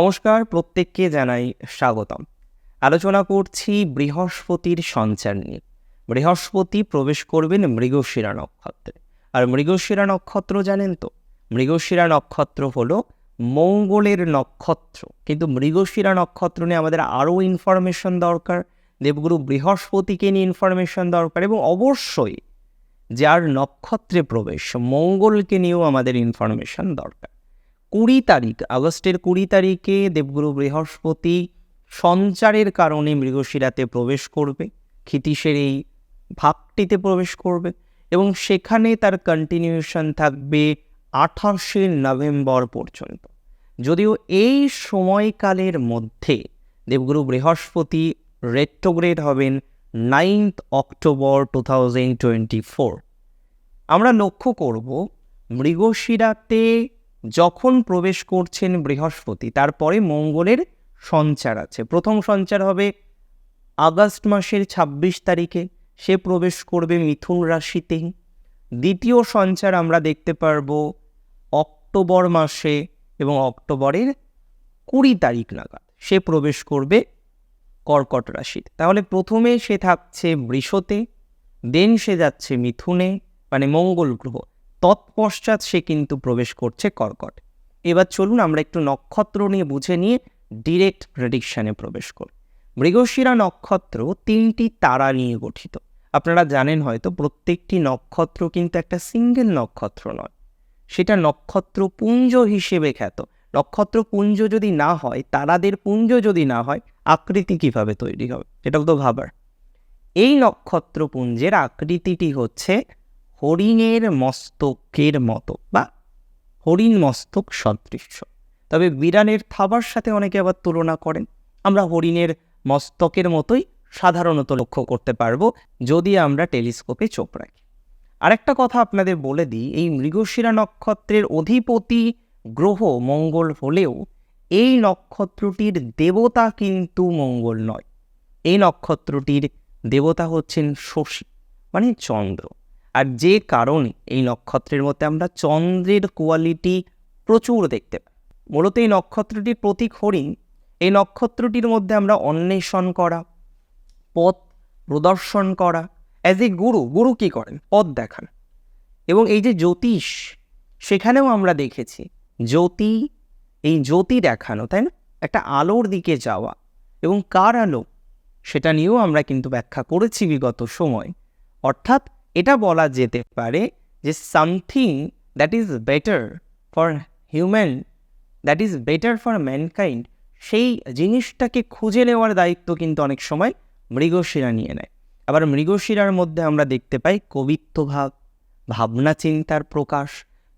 নমস্কার, প্রত্যেককে জানাই স্বাগতম। আলোচনা করছি বৃহস্পতির সঞ্চার নিয়ে। বৃহস্পতি প্রবেশ করবেন মৃগশিরা নক্ষত্রে। আর মৃগশিরা নক্ষত্র জানেন তো? মৃগশিরা নক্ষত্র হলো মঙ্গলের নক্ষত্র। কিন্তু মৃগশিরা নক্ষত্র নিয়ে আমাদের আরও ইনফরমেশন দরকার। দেবগুরু বৃহস্পতিকে নিয়ে ইনফরমেশন দরকার এবং অবশ্যই যার নক্ষত্রে প্রবেশ, মঙ্গলকে নিয়েও আমাদের ইনফরমেশন দরকার। কুড়ি তারিখ, আগস্টের কুড়ি তারিখে দেবগুরু বৃহস্পতি সঞ্চারের কারণে মৃগশিরাতে প্রবেশ করবে, ক্ষিতীশের এই ভাগটিতে প্রবেশ করবে এবং সেখানে তার কন্টিনিউশন থাকবে আঠাশে নভেম্বর পর্যন্ত। যদিও এই সময়কালের মধ্যে দেবগুরু বৃহস্পতি রেট্রোগ্রেড হবেন ninth October two thousand twenty four আমরা লক্ষ্য করব, মৃগশিরাতে যখন প্রবেশ করছেন বৃহস্পতি, তারপরে মঙ্গলের সঞ্চার আছে। প্রথম সঞ্চার হবে আগস্ট মাসের ২৬ তারিখে, সে প্রবেশ করবে মিথুন রাশিতেই দ্বিতীয় সঞ্চার আমরা দেখতে পারব অক্টোবর মাসে এবং অক্টোবরের কুড়ি তারিখ নাগাদ, সে প্রবেশ করবে কর্কট রাশিতে। তাহলে প্রথমে সে থাকছে বৃষতে দেন সে যাচ্ছে মিথুনে মানে মঙ্গল গ্রহ। তৎপশ্চাৎ সে কিন্তু প্রবেশ করছে কর্কট। এবার চলুন আমরা একটু নক্ষত্র নিয়ে বুঝে নিয়ে ডিরেক্ট প্রেডিকশানে প্রবেশ করি। মৃগশিরা নক্ষত্র তিনটি তারা নিয়ে গঠিত। আপনারা জানেন হয়তো প্রত্যেকটি নক্ষত্র কিন্তু একটা সিঙ্গেল নক্ষত্র নয়। সেটা নক্ষত্র পুঞ্জ হিসেবে খ্যাত। নক্ষত্র পুঞ্জ যদি না হয়, তারাদের পুঞ্জ যদি না হয়, আকৃতি কীভাবে তৈরি হবে? এটাও তো ভাবার। এই নক্ষত্রপুঞ্জের আকৃতিটি হচ্ছে হরিণের মস্তকের মতো বা হরিণ মস্তক সদৃশ্য। তবে বিড়ালের থাবার সাথে অনেকে আবার তুলনা করেন। আমরা হরিণের মস্তকের মতোই সাধারণত লক্ষ্য করতে পারব যদি আমরা টেলিস্কোপে চোখ রাখি। আরেকটা কথা আপনাদের বলে দিই, এই মৃগশিরা নক্ষত্রের অধিপতি গ্রহ মঙ্গল হলেও এই নক্ষত্রটির দেবতা কিন্তু মঙ্গল নয়। এই নক্ষত্রটির দেবতা হচ্ছেন শশী মানে চন্দ্র। আর যে কারণে এই নক্ষত্রের মধ্যে আমরা চন্দ্রের কোয়ালিটি প্রচুর দেখতে পাই। মূলত এই নক্ষত্রটির প্রতীক হরিণ। এই নক্ষত্রটির মধ্যে আমরা অন্বেষণ করা, পথ প্রদর্শন করা অ্যাজ এ গুরু গুরু কী করেন? পথ দেখান। এবং এই যে জ্যোতিষ, সেখানেও আমরা দেখেছি, জ্যোতি, এই জ্যোতি দেখানো, তাই না? একটা আলোর দিকে যাওয়া এবং কার আলো? সেটা নিয়েও আমরা কিন্তু ব্যাখ্যা করেছি বিগত সময়। অর্থাৎ এটা বলা যেতে পারে যে something that is better for human that is better for mankind সেই জিনিসটাকে খুঁজে নেওয়ার দায়িত্ব কিন্তু অনেক সময় মৃগশিরা নিয়ে নেয়। আবার মৃগশিরার মধ্যে আমরা দেখতে পাই কবিত্ব ভাব, ভাবনা চিন্তার প্রকাশ।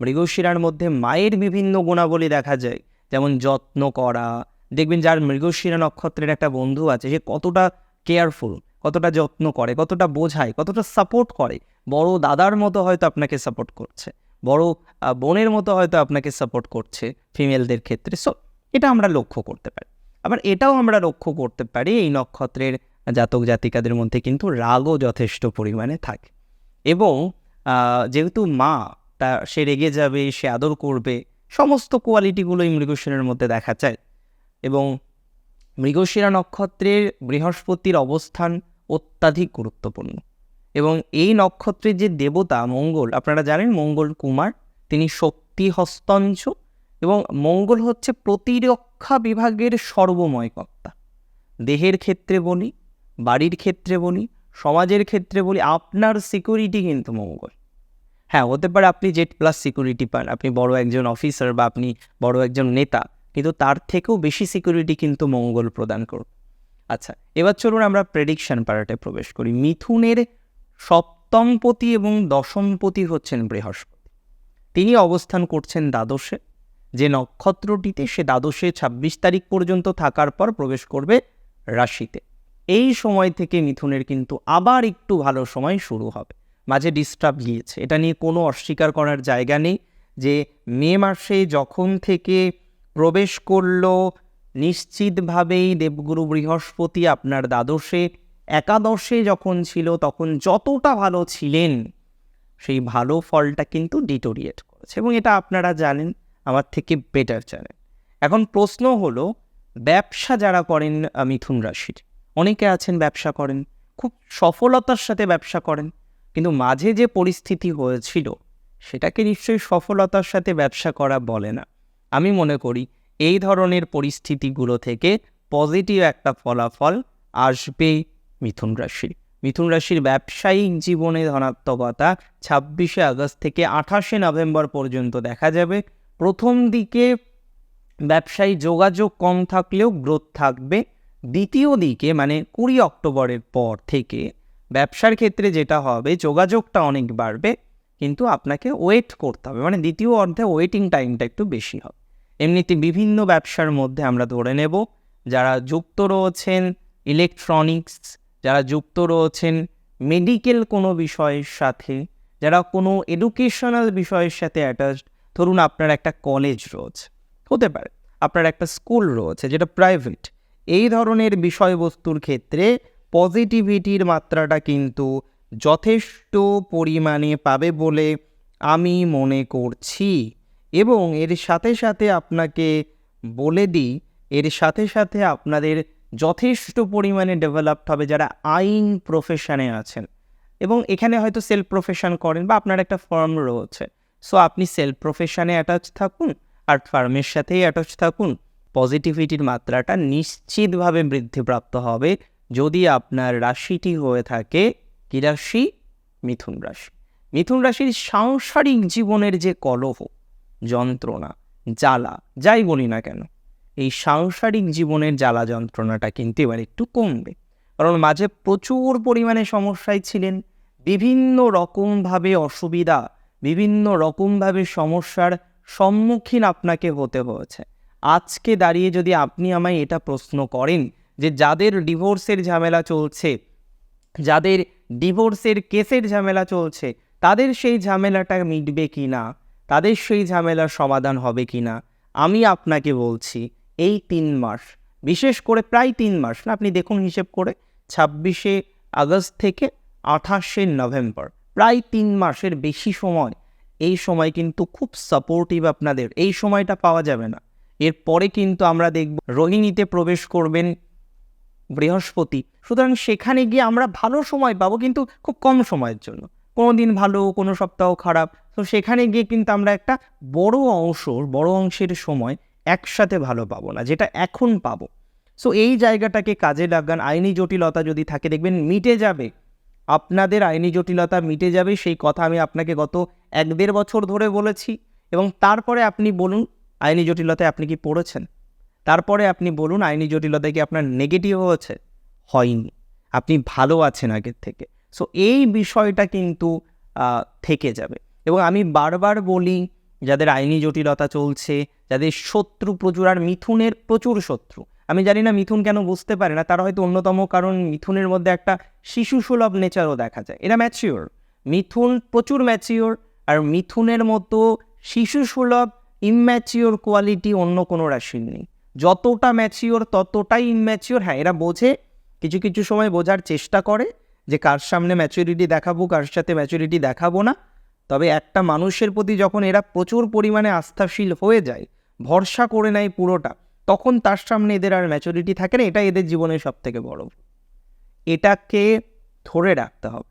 মৃগশিরার মধ্যে মায়ের বিভিন্ন গুণাবলী দেখা যায়, যেমন যত্ন করা। দেখবেন যার মৃগশিরা নক্ষত্রের একটা বন্ধু আছে, সে কতটা কেয়ারফুল কতটা যত্ন করে, কতটা বোঝায়, কতটা সাপোর্ট করে। বড় দাদার মতো হয়তো আপনাকে সাপোর্ট করছে, বড় বোনের মতো হয়তো আপনাকে সাপোর্ট করছে ফিমেলদের ক্ষেত্রে। সো এটা আমরা লক্ষ্য করতে পারি। আবার এটাও আমরা লক্ষ্য করতে পারি, এই নক্ষত্রের জাতক জাতিকাদের মধ্যে কিন্তু রাগও যথেষ্ট পরিমাণে থাকে। এবং যেহেতু মা, তা, সে রেগে যাবে, সে আদর করবে, সমস্ত কোয়ালিটিগুলো এই মৃগশিরার মধ্যে দেখা যায়। এবং মৃগশিরা নক্ষত্রের বৃহস্পতির অবস্থান অত্যাধিক গুরুত্বপূর্ণ। এবং এই নক্ষত্রের যে দেবতা মঙ্গল, আপনারা জানেন মঙ্গল কুমার, তিনি শক্তি হস্তঞ্চ এবং মঙ্গল হচ্ছে প্রতিরক্ষা বিভাগের সর্বময় কর্তা। দেহের ক্ষেত্রে বলি, বাড়ির ক্ষেত্রে বলি, সমাজের ক্ষেত্রে বলি, আপনার সিকিউরিটি কিন্তু মঙ্গল। হ্যাঁ হতে পারে আপনি জেড প্লাস সিকিউরিটি পান, আপনি বড় একজন অফিসার বা আপনি বড় একজন নেতা, কিন্তু তার থেকেও বেশি সিকিউরিটি কিন্তু মঙ্গল প্রদান করুন আচ্ছা এবার চলুন আমরা প্রেডিকশন পার্টে প্রবেশ করি। মিথুনের সপ্তমপতি এবং দশমপতি হচ্ছেন বৃহস্পতি। তিনি অবস্থান করছেন দ্বাদশে। যে নক্ষত্রটিতে সে দ্বাদশে ছাব্বিশ তারিখ পর্যন্ত থাকার পর প্রবেশ করবে রাশিতে। এই সময় থেকে মিথুনের কিন্তু আবার একটু ভালো সময় শুরু হবে। মাঝে ডিস্টার্ব গিয়েছে। এটা নিয়ে কোনো অস্বীকার করার জায়গা নেই যে মে মাসে যখন থেকে প্রবেশ করল নিশ্চিতভাবেই দেবগুরু বৃহস্পতি আপনার দ্বাদশে, একাদশে যখন ছিল, তখন যতটা ভালো ছিলেন, সেই ভালো ফলটা কিন্তু ডিটোরিয়েট করেছে। এবং এটা আপনারা জানেন, আমার থেকে বেটার জানেন। এখন প্রশ্ন হলো, ব্যবসা যারা করেন মিথুন রাশির, অনেকে আছেন ব্যবসা করেন, খুব সফলতার সাথে ব্যবসা করেন, কিন্তু মাঝে যে পরিস্থিতি হয়েছিল, সেটাকে নিশ্চয়ই সফলতার সাথে ব্যবসা করা বলে না। আমি মনে করি এই ধরনের পরিস্থিতিগুলো থেকে পজিটিভ একটা ফলাফল আসবে মিথুন রাশির। মিথুন রাশির ব্যবসায়িক জীবনে ধনাত্মকতা ছাব্বিশে আগস্ট থেকে আঠাশে নভেম্বর পর্যন্ত দেখা যাবে। প্রথম দিকে ব্যবসায়ী যোগাযোগ কম থাকলেও গ্রোথ থাকবে। দ্বিতীয় দিকে মানে কুড়ি অক্টোবরের পর থেকে ব্যবসার ক্ষেত্রে যেটা হবে, যোগাযোগটা অনেক বাড়বে, কিন্তু আপনাকে ওয়েট করতে হবে। মানে দ্বিতীয় অর্ধে ওয়েটিং টাইমটা একটু বেশি হবে। এমনিতে বিভিন্ন ব্যবসার মধ্যে আমরা ধরে নেব, যারা যুক্ত রয়েছেন ইলেকট্রনিক্স যারা যুক্ত রয়েছেন মেডিকেল কোনো বিষয়ের সাথে, যারা কোনো এডুকেশনাল বিষয়ের সাথে অ্যাটাচড ধরুন আপনার একটা কলেজ রয়েছে, হতে পারে। আপনার একটা স্কুল রয়েছে যেটা প্রাইভেট এই ধরনের বিষয়বস্তুর ক্ষেত্রে পজিটিভিটির মাত্রাটা কিন্তু যথেষ্ট পরিমাণে পাবে বলে আমি মনে করছি। এবং এর সাথে সাথে আপনাকে বলে দিই, এর সাথে সাথে আপনাদের যথেষ্ট পরিমাণে ডেভেলপড হবে যারা আইন প্রফেশনে আছেন। এবং এখানে হয়তো সেলফ প্রফেশন করেন বা আপনার একটা ফার্ম রয়েছে। সো আপনি সেলফ প্রফেশনে অ্যাটাচ থাকুন, আর ফার্মের সাথেই অ্যাটাচ থাকুন। পজিটিভিটির মাত্রাটা নিশ্চিতভাবে বৃদ্ধিপ্রাপ্ত হবে যদি আপনার রাশিটি হয়ে থাকে কি রাশি? মিথুন রাশি। মিথুন রাশির সাংসারিক জীবনের যে কলহ যন্ত্রণা, জ্বালা, যাই বলি না কেন, এই সাংসারিক জীবনের জ্বালা যন্ত্রণাটা কিন্তু এবার একটু কমবে। কারণ মাঝে প্রচুর পরিমাণে সমস্যায় ছিলেন, বিভিন্ন রকমভাবে অসুবিধা, বিভিন্ন রকমভাবে সমস্যার সম্মুখীন আপনাকে হতে হয়েছে। আজকে দাঁড়িয়ে যদি আপনি আমায় এটা প্রশ্ন করেন যে যাদের ডিভোর্সের ঝামেলা চলছে, যাদের ডিভোর্সের কেসের ঝামেলা চলছে, তাদের সেই ঝামেলাটা মিটবে কি না? তাদের সেই ঝামেলার সমাধান হবে কি না? আমি আপনাকে বলছি, এই তিন মাস, বিশেষ করে প্রায় তিন মাস, না আপনি দেখুন হিসেব করে, ছাব্বিশে আগস্ট থেকে আঠাশে নভেম্বর, প্রায় তিন মাসের বেশি সময়। এই সময় কিন্তু খুব সাপোর্টিভ আপনাদের, এই সময়টা পাওয়া যাবে না। এরপরে কিন্তু আমরা দেখব, রোহিণীতে প্রবেশ করবেন বৃহস্পতি। সুতরাং সেখানে গিয়ে আমরা ভালো সময় পাবো কিন্তু খুব কম সময়ের জন্য। কোনো দিন ভালো, কোনো সপ্তাহ খারাপ। তো সেখানে গিয়ে কিন্তু আমরা একটা বড় অংশ, বড় অংশের সময় একসাথে ভালো পাবো না, যেটা এখন পাবো। সো এই জায়গাটাকে কাজে লাগান। আইনি জটিলতা যদি থাকে, দেখবেন মিটে যাবে। আপনাদের আইনি জটিলতা মিটে যাবে, সেই কথা আমি আপনাকে গত এক দেড় বছর ধরে বলেছি। এবং তারপরে আপনি বলুন, আইনি জটিলতায় আপনি কি পড়েছেন? তারপরে আপনি বলুন, আইনি জটিলতায় কি আপনার নেগেটিভ হয়েছে? হয়নি। আপনি ভালো আছেন আগের থেকে। সো এই বিষয়টা কিন্তু থেকে যাবে। এবং আমি বারবার বলি, যাদের আইনি জটিলতা চলছে, যাদের শত্রু প্রচুর, আর মিথুনের প্রচুর শত্রু। আমি জানি না মিথুন কেন বুঝতে পারে না, তার হয়তো অন্যতম, কারণ মিথুনের মধ্যে একটা শিশু সুলভ নেচারও দেখা যায়। এরা ম্যাচিওর মিথুন প্রচুর ম্যাচিওর আর মিথুনের মতো শিশু সুলভ ইম্যাচিওর কোয়ালিটি অন্য কোনো রাশির নেই। যতটা ম্যাচিওর ততটাই ইম্যাচিওর হ্যাঁ এরা বোঝে, কিছু কিছু সময় বোঝার চেষ্টা করে যে কার সামনে ম্যাচুরিটি দেখাবো, কার সাথে ম্যাচুরিটি দেখাবো না। তবে একটা মানুষের প্রতি যখন এরা প্রচুর পরিমাণে আস্থাশীল হয়ে যায়, ভরসা করে নেয় পুরোটা, তখন তার সামনে এদের আর ম্যাচুরিটি থাকে না। এটা এদের জীবনের সব থেকে বড়। এটাকে ধরে রাখতে হবে।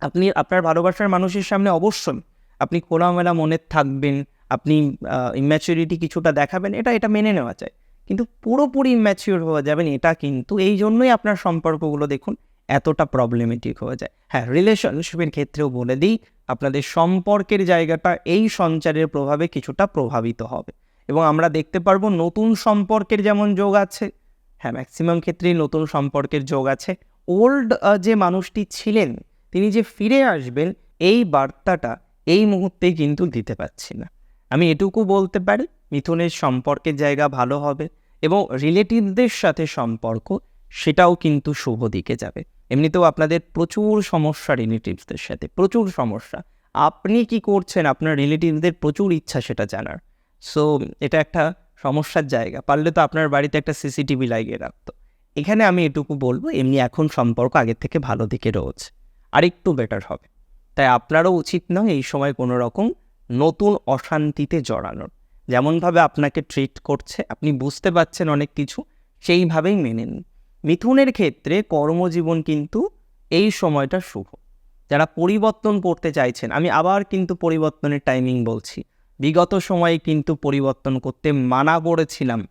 আপনি, আপনার ভালোবাসার মানুষের সামনে অবশ্যই আপনি খোলামেলা মনে থাকবেন, আপনি ইম্যাচুরিটি কিছুটা দেখাবেন, এটা এটা মেনে নেওয়া যায়। কিন্তু পুরোপুরি ইম্যাচিওর হয়ে যাবেন এটা কিন্তু এই জন্যই আপনার সম্পর্কগুলো দেখুন এতটা প্রবলেমেটিক হয়ে যায়। হ্যাঁ রিলেশনশিপের ক্ষেত্রেও বলে দিই, আপনাদের সম্পর্কের জায়গাটা এই সঞ্চারের প্রভাবে কিছুটা প্রভাবিত হবে। এবং আমরা দেখতে পারব নতুন সম্পর্কের যেমন যোগ আছে হ্যাঁ ম্যাক্সিমাম ক্ষেত্রেই নতুন সম্পর্কের যোগ আছে। ওল্ড যে মানুষটি ছিলেন, তিনি যে ফিরে আসবেন, এই বার্তাটা এই মুহূর্তে কিন্তু দিতে পারছি না। আমি এটুকু বলতে পারি, মিথুনের সম্পর্কের জায়গা ভালো হবে এবং রিলেটিভদের সাথে সম্পর্ক সেটাও কিন্তু শুভ দিকে যাবে। এমনিতেও আপনাদের প্রচুর সমস্যা রিলেটিভসদের সাথে, প্রচুর সমস্যা। আপনি কি করছেন? আপনার রিলেটিভদের প্রচুর ইচ্ছা সেটা জানার। সো এটা একটা সমস্যার জায়গা। পারলে তো আপনার বাড়িতে একটা সিসিটিভি লাগিয়ে রাখতো। এখানে আমি এটুকু বলব, এমনি এখন সম্পর্ক আগের থেকে ভালো দিকে রয়েছে। আর একটু বেটার হবে। তাই আপনারও উচিত নয় এই সময় কোনো রকম নতুন অশান্তিতে জড়ানোর। যেমনভাবে আপনাকে ট্রিট করছে, আপনি বুঝতে পারছেন অনেক কিছু, সেইভাবেই মেনে নিন। মিথুনের ক্ষেত্রে কর্মজীবন কিন্তু এই সময়টা শুভ। যারা পরিবর্তন করতে চাইছেন, আমি আবার কিন্তু পরিবর্তনের টাইমিং বলছি। বিগত সময়ে কিন্তু পরিবর্তন করতে মানা করেছিলাম।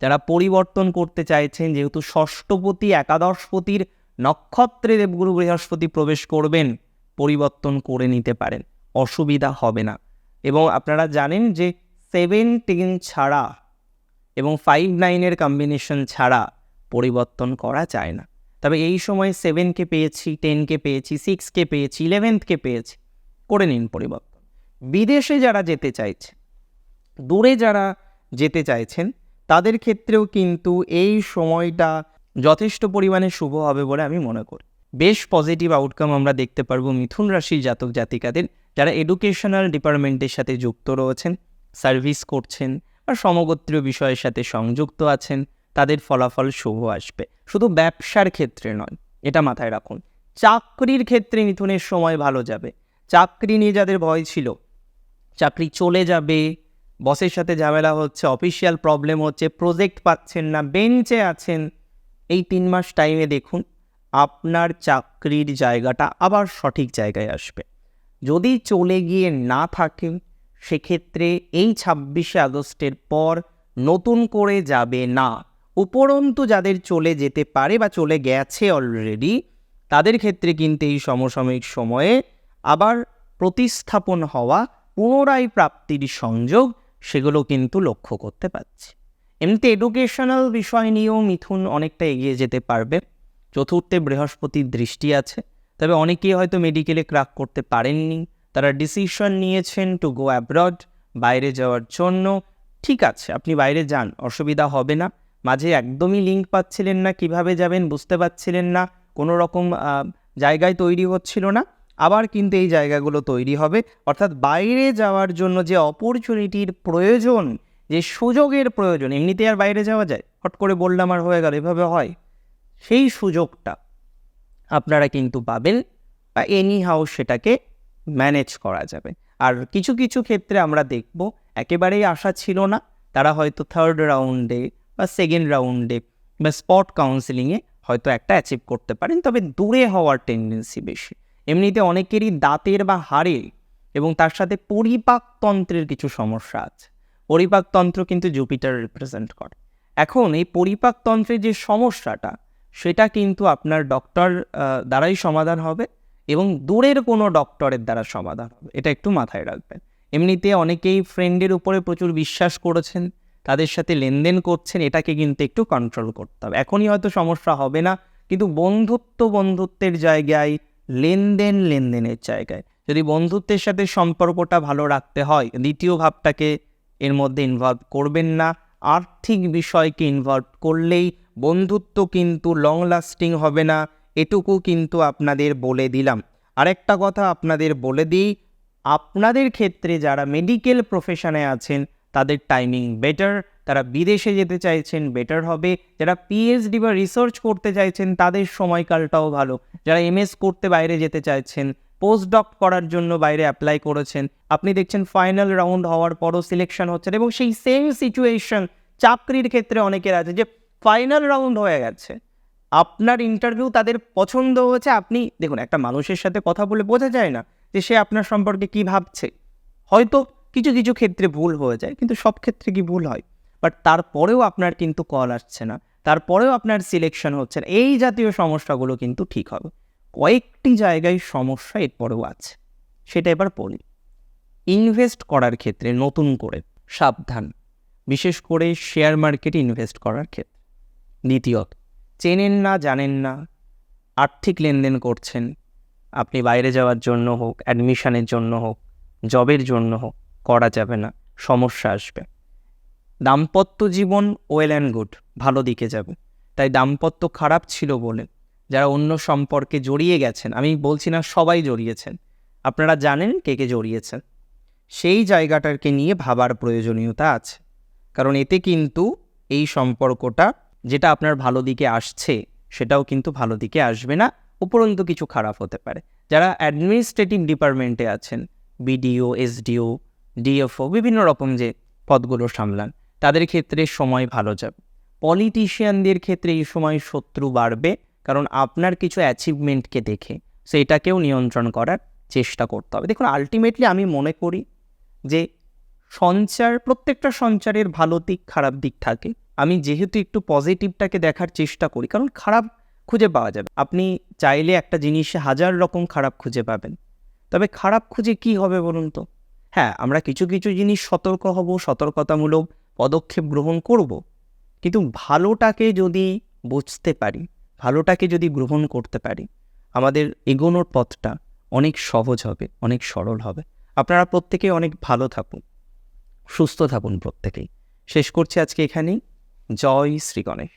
যারা পরিবর্তন করতে চাইছেন, যেহেতু ষষ্ঠপতি, একাদশপতির নক্ষত্রে দেবগুরু বৃহস্পতি প্রবেশ করবেন, পরিবর্তন করে নিতে পারেন। অসুবিধা হবে না। এবং আপনারা জানেন যে সেভেন টেন ছাড়া এবং ফাইভ নাইনের কম্বিনেশন ছাড়া পরিবর্তন করা যায় না। তবে এই সময় সেভেনকে পেয়েছি টেনকে পেয়েছি সিক্সকে পেয়েছি ইলেভেন্থকে পেয়েছি, করে নিন পরিবর্তন। বিদেশে যারা যেতে চাইছে, দূরে যারা যেতে চাইছেন, তাদের ক্ষেত্রেও কিন্তু এই সময়টা যথেষ্ট পরিমাণে শুভ হবে বলে আমি মনে করি। বেশ পজিটিভ আউটকাম আমরা দেখতে পারব মিথুন রাশির জাতক জাতিকাদের যারা এডুকেশনাল ডিপার্টমেন্টের সাথে যুক্ত রয়েছেন সার্ভিস করছেন আর সমগোত্রীয় বিষয়ের সাথে সংযুক্ত আছেন। তাদের ফলাফল শুভ আসবে। শুধু ব্যবসার ক্ষেত্রে নয়, এটা মাথায় রাখুন। চাকরির ক্ষেত্রে মিথুনের সময় ভালো যাবে। চাকরি নিয়ে যাদের ভয় ছিল, চাকরি চলে যাবে, বসের সাথে ঝামেলা হচ্ছে অফিসিয়াল প্রবলেম হচ্ছে প্রজেক্ট পাচ্ছেন না বেঞ্চে আছেন, এই তিন মাস টাইমে দেখুন, আপনার চাকরির জায়গাটা আবার সঠিক জায়গায় আসবে। যদি চলে গিয়ে না থাকে, সেক্ষেত্রে এই ছাব্বিশে আগস্টের পর নতুন করে যাবে না। উপরন্তু যাদের চলে যেতে পারে বা চলে গেছে অলরেডি তাদের ক্ষেত্রে কিন্তু এই সমসাময়িক সময়ে আবার প্রতিস্থাপন হওয়া, পুনরায় প্রাপ্তির সংযোগ, সেগুলো কিন্তু লক্ষ্য করতে পারছি। এমনিতে এডুকেশনাল বিষয় নিয়েও মিথুন অনেকটা এগিয়ে যেতে পারবে। চতুর্থে বৃহস্পতির দৃষ্টি আছে। তবে অনেকেই হয়তো মেডিকেলে ক্রাক করতে পারেননি। তারা ডিসিশন নিয়েছেন টু গো অ্যাব্রড বাইরে যাওয়ার জন্য। ঠিক আছে, আপনি বাইরে যান, অসুবিধা হবে না। মাঝে একদমই লিঙ্ক পাচ্ছিলেন না, কীভাবে যাবেন বুঝতে পারছিলেন না, কোনো রকম জায়গায় তৈরি হচ্ছিল না, আবার কিন্তু এই জায়গাগুলো তৈরি হবে। অর্থাৎ বাইরে যাওয়ার জন্য যে অপরচুনিটির প্রয়োজন, যে সুযোগের প্রয়োজন এমনিতে আর বাইরে যাওয়া যায়? হট করে বললাম আর হয়ে গেল, এভাবে হয়। সেই সুযোগটা আপনারা কিন্তু পাবেন বা এনি হাউ সেটাকে ম্যানেজ করা যাবে। আর কিছু কিছু ক্ষেত্রে আমরা দেখব, একেবারেই আশা ছিল না, তারা হয়তো থার্ড রাউন্ডে বা সেকেন্ড রাউন্ডে বা স্পট কাউন্সিলিংয়ে হয়তো একটা অ্যাচিভ করতে পারেন, তবে দূরে হওয়ার টেন্ডেন্সি বেশি। এমনিতে অনেকেরই দাঁতের বা হাড়ের এবং তার সাথে পরিপাকতন্ত্রের কিছু সমস্যা আছে। পরিপাকতন্ত্র কিন্তু জুপিটার রিপ্রেজেন্ট করে। এখন এই পরিপাকতন্ত্রের যে সমস্যাটা, সেটা কিন্তু আপনার ডক্টর দ্বারাই সমাধান হবে এবং দূরের কোনো ডক্টরের দ্বারা সমাধান হবে। এটা একটু মাথায় রাখবেন। এমনিতে অনেকেই ফ্রেন্ডের উপরে প্রচুর বিশ্বাস করেছেন তাদের সাথে লেনদেন করছেন, এটাকে কিন্তু একটু কন্ট্রোল করতে হবে। এখনই হয়তো সমস্যা হবে না, কিন্তু বন্ধুত্ব বন্ধুত্বের জায়গায়, লেনদেন লেনদেনের জায়গায়। যদি বন্ধুত্বের সাথে সম্পর্কটা ভালো রাখতে হয়, দ্বিতীয় ভাবটাকে এর মধ্যে ইনভলভ করবেন না। আর্থিক বিষয়কে ইনভলভ করলেই বন্ধুত্ব কিন্তু লং লাস্টিং হবে না, এটুকু কিন্তু আপনাদের বলে দিলাম। আরেকটা কথা আপনাদের বলে দিই, আপনাদের ক্ষেত্রে যারা মেডিকেল প্রফেশনে আছেন তাদের টাইমিং বেটার তারা বিদেশে যেতে চাইছেন বেটার হবে। যারা পিএইচডি বা রিসার্চ করতে চাইছেন, তাদের সময়কালটাও ভালো। যারা এমএস করতে বাইরে যেতে চাইছেন পোস্ট ডক করার জন্য বাইরে অ্যাপ্লাই করেছেন, আপনি দেখছেন ফাইনাল রাউন্ড হওয়ার পরও সিলেকশন হচ্ছে এবং সেই সেম সিচুয়েশন চাকরির ক্ষেত্রে অনেকের আছে যে ফাইনাল রাউন্ড হয়ে গেছে। আপনার ইন্টারভিউ তাদের পছন্দ হয়েছে, আপনি দেখুন, একটা মানুষের সাথে কথা বলে বোঝা যায় না যে সে আপনার সম্পর্কে কি ভাবছে। হয়তো কিছু কিছু ক্ষেত্রে ভুল হয়ে যায়, কিন্তু সব ক্ষেত্রে কি ভুল হয়? বাট তারপরেও আপনার কিন্তু কল আসছে না। তারপরেও আপনার সিলেকশন হচ্ছে না। এই জাতীয় সমস্যাগুলো কিন্তু ঠিক হবে। কয়েকটি জায়গায় সমস্যা এরপরেও আছে। সেটা এবার বলি। ইনভেস্ট করার ক্ষেত্রে নতুন করে সাবধান। বিশেষ করে শেয়ার মার্কেটে ইনভেস্ট করার ক্ষেত্রে। দ্বিতীয়ত, চেনেন না, জানেন না, আর্থিক লেনদেন করছেন। আপনি বাইরে যাওয়ার জন্য হোক অ্যাডমিশনের জন্য হোক জবের জন্য হোক করা যাবে না, সমস্যা আসবে। দাম্পত্য জীবন ওয়েল অ্যান্ড গুড ভালো দিকে যাবে। তাই দাম্পত্য খারাপ ছিল বলে যারা অন্য সম্পর্কে জড়িয়ে গেছেন, আমি বলছি না সবাই জড়িয়েছেন, আপনারা জানেন কে কে জড়িয়েছেন। সেই জায়গাটাকে নিয়ে ভাবার প্রয়োজনীয়তা আছে। কারণ এতে কিন্তু এই সম্পর্কটা যেটা আপনার ভালো দিকে আসছে, সেটাও কিন্তু ভালো দিকে আসবে না, উপরন্তু কিছু খারাপ হতে পারে। যারা অ্যাডমিনিস্ট্রেটিভ ডিপার্টমেন্টে আছেন বিডিও এসডিও ডিএফও বিভিন্ন রকম যে পদগুলো সামলান, তাদের ক্ষেত্রে সময় ভালো যাবে। পলিটিশিয়ানদের ক্ষেত্রে এই সময় শত্রু বাড়বে, কারণ আপনার কিছু অ্যাচিভমেন্টকে দেখে সেটাকেও নিয়ন্ত্রণ করার চেষ্টা করতে হবে। দেখুন আলটিমেটলি আমি মনে করি যে সঞ্চার, প্রত্যেকটা সঞ্চারের ভালো দিক, খারাপ দিক থাকে। আমি যেহেতু একটু পজিটিভটাকে দেখার চেষ্টা করি, কারণ খারাপ খুঁজে পাওয়া যাবে। আপনি চাইলে একটা জিনিসে হাজার রকম খারাপ খুঁজে পাবেন। তবে খারাপ খুঁজে কি হবে বলুন তো? হ্যাঁ আমরা কিছু কিছু জিনিস সতর্ক হব, সতর্কতামূলক পদক্ষেপ গ্রহণ করব। কিন্তু ভালোটাকে যদি বুঝতে পারি, ভালোটাকে যদি গ্রহণ করতে পারি, আমাদের এগোনোর পথটা অনেক সহজ হবে, অনেক সরল হবে। আপনারা প্রত্যেকে অনেক ভালো থাকুন, সুস্থ থাকুন প্রত্যেকেই। শেষ করছি আজকে এখানেই। জয় শ্রী গণেশ।